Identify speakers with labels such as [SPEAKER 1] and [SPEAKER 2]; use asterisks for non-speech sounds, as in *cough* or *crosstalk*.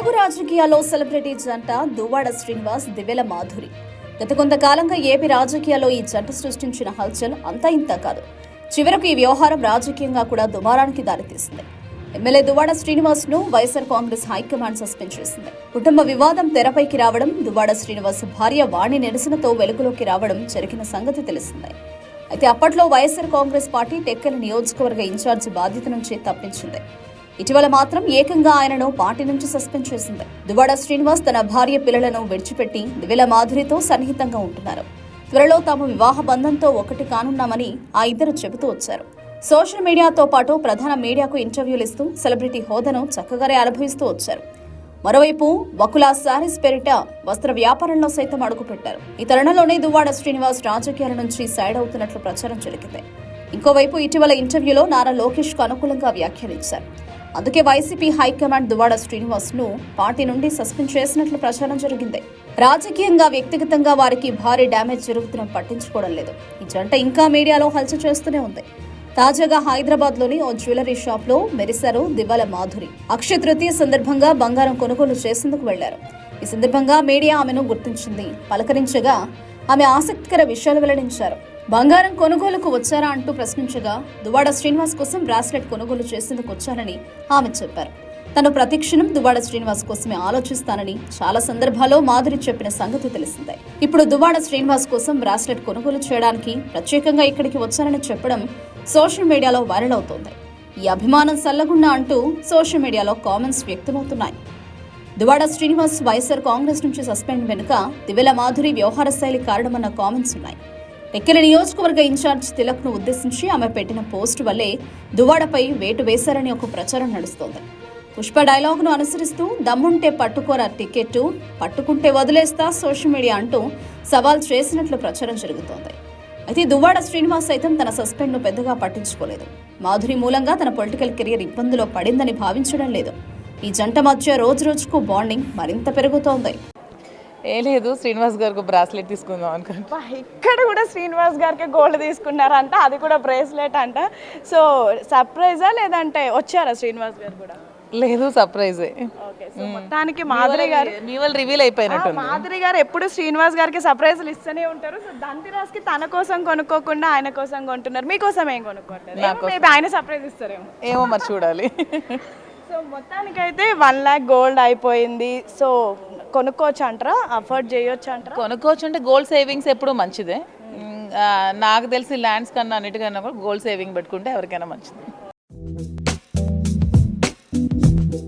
[SPEAKER 1] తెలుగు రాజకీయాల్లో సెలబ్రిటీ జంట దువ్వాడ శ్రీనివాస్ దివ్యల మాధురి. గత కొంతకాలంగా ఏపీ రాజకీయాల్లో ఈ జంట సృష్టించిన హల్చల్ అంతా ఇంత కాదు. చివరకు ఈ వ్యవహారం రాజకీయంగా కూడా దుమారానికి దారితీసింది. MLA Duvvada శ్రీనివాస్ను YSR Congress high command suspend చేసింది. కుటుంబ వివాదం తెరపైకి రావడం దువ్వాడ శ్రీనివాస్ భార్య వాణి నిరసనతో వెలుగులోకి రావడం జరిగిన సంగతి తెలిసిందే. అయితే అప్పట్లో వైఎస్ఆర్ కాంగ్రెస్ పార్టీ టెక్కల నియోజకవర్గ ఇన్ఛార్జ్ బాధ్యత నుంచి తప్పించింది. ఇటీవల మాత్రం ఏకంగా ఆయనను పార్టీ నుంచి సస్పెండ్ చేసింది. దువాడ శ్రీనివాస్ తన భార్య పిల్లలను విడిచిపెట్టి దివ్యల మాధురితో సన్నిహితంగా ఉంటున్నారు. త్వరలో తాము వివాహ బంధంతో ఒకటి కానున్నామని ఆ ఇద్దరు చెబుతూ వచ్చారు. సోషల్ మీడియాతో పాటు ప్రధాన మీడియాకు ఇంటర్వ్యూలు ఇస్తూ సెలబ్రిటీ హోదాను చక్కగానే అనుభవిస్తూ వచ్చారు. మరోవైపు వకుల శారీస్ పేరిట వస్త్ర వ్యాపారంలో సైతం అడుగుపెట్టారు. ఈ తరుణంలోనే దువ్వాడ శ్రీనివాస్ రాజకీయాల నుంచి సైడ్ అవుతున్నట్లు ప్రచారం జరిగింది. ఇంకోవైపు ఇటీవల ఇంటర్వ్యూలో నారా లోకేష్కు అనుకూలంగా వ్యాఖ్యానించారు. అందుకే వైసీపీ హైకమాండ్ దువాడ శ్రీనివాస్ను పార్టీ నుండి సస్పెండ్ చేసినట్లు ప్రచారం జరిగింది. రాజకీయంగా వ్యక్తిగతంగా వారికి భారీ డ్యామేజ్ జరుగుతున్న పట్టించుకోవడం లేదు. ఈ జంట ఇంకా మీడియాలో హల్చల్ చేస్తూనే ఉంది. తాజాగా హైదరాబాద్లోని ఓ జ్యువెలరీ షాప్లో మెరిశారు దివాల మాధురి. అక్షయ తృతీయ సందర్భంగా బంగారం కొనుగోలు చేసేందుకు వెళ్ళారు. ఈ సందర్భంగా మీడియా ఆమెను గుర్తించింది. పలకరించగా ఆమె ఆసక్తికర విషయాలు వెల్లడించారు. బంగారం కొనుగోలుకు వచ్చారా అంటూ ప్రశ్నించగా దువాడ శ్రీనివాస్ కోసం బ్రాస్లెట్ కొనుగోలు చేసేందుకు వచ్చారని ఆమె చెప్పారు. తను ప్రతిక్షణం దువాడ శ్రీనివాస్ కోసమే ఆలోచిస్తానని చాలా సందర్భాల్లో మాధురి చెప్పిన సంగతి తెలిసిందే. ఇప్పుడు దువాడ శ్రీనివాస్ కోసం బ్రాస్లెట్ కొనుగోలు చేయడానికి ప్రత్యేకంగా ఇక్కడికి వచ్చారని చెప్పడం సోషల్ మీడియాలో వైరల్ అవుతోంది. ఈ అభిమానం సల్లగుండా అంటూ సోషల్ మీడియాలో కామెంట్స్ వ్యక్తమవుతున్నాయి. దువాడ శ్రీనివాస్ వైఎస్ఆర్ కాంగ్రెస్ నుంచి సస్పెండ్ వెనుక దివెల మాధురి వ్యవహార శైలి కారణమన్న కామెంట్స్ ఉన్నాయి. టెక్కెల నియోజకవర్గ ఇన్ఛార్జ్ తిలక్ను ఉద్దేశించి ఆమె పెట్టిన పోస్టు వల్లే దువాడపై వేటు వేశారని ఒక ప్రచారం నడుస్తోంది. పుష్ప డైలాగ్ను అనుసరిస్తూ దమ్ముంటే పట్టుకోరా టికెట్ పట్టుకుంటే వదిలేస్తా సోషల్ మీడియా అంటూ సవాల్ చేసినట్లు ప్రచారం జరుగుతోంది. అయితే దువ్వాడ శ్రీనివాస్ సైతం తన సస్పెండ్ను పెద్దగా పట్టించుకోలేదు. మాధురి మూలంగా తన పొలిటికల్ కెరీర్ ఇబ్బందులో పడిందని భావించడం లేదు. ఈ జంట మధ్య రోజు రోజుకు బాండింగ్ మరింత పెరుగుతోంది.
[SPEAKER 2] ఏ లేదు శ్రీనివాస్ గారికి బ్రాస్లెట్ తీసుకుందాం అనుకుంటా
[SPEAKER 3] ఇక్కడ కూడా శ్రీనివాస్ గారికి గోల్డ్ తీసుకున్నారంట అది కూడా బ్రేస్లెట్ అంట. సో సర్ప్రైజా లేదంటే వచ్చారా శ్రీనివాస్ గారు కూడా?
[SPEAKER 2] లేదు సర్ప్రైజే
[SPEAKER 3] ఓకే సో మొత్తానికి మాధురి గారు
[SPEAKER 2] మీ వాళ్ళు రివీల్ అయిపోయినట్టు
[SPEAKER 3] మాధురి గారు ఎప్పుడు శ్రీనివాస్ గారికి సర్ప్రైజులు ఇస్తూనే ఉంటారు. సో దంతిరాజ్కి తన కోసం కొనుక్కోకుండా ఆయన కోసం కొంటున్నారు. మీకోసం ఏం కొనుక్కోవట్లేదు మేబీ ఆయన సర్ప్రైజ్ ఇస్తారేమో.
[SPEAKER 2] ఏమో మరి చూడాలి. *laughs*
[SPEAKER 3] సో మొత్తానికైతే వన్ ల్యాక్ గోల్డ్ అయిపోయింది. సో కొనుక్కోవచ్చు అంటారా అఫోర్డ్ చేయొచ్చు అంటారా
[SPEAKER 2] కొనుక్కోవచ్చు అంటే గోల్డ్ సేవింగ్స్ ఎప్పుడు మంచిదే. నాకు తెలిసి ల్యాండ్స్ కన్నా అన్నిటికన్నా కూడా గోల్డ్ సేవింగ్ పెట్టుకుంటే ఎవరికైనా మంచిది.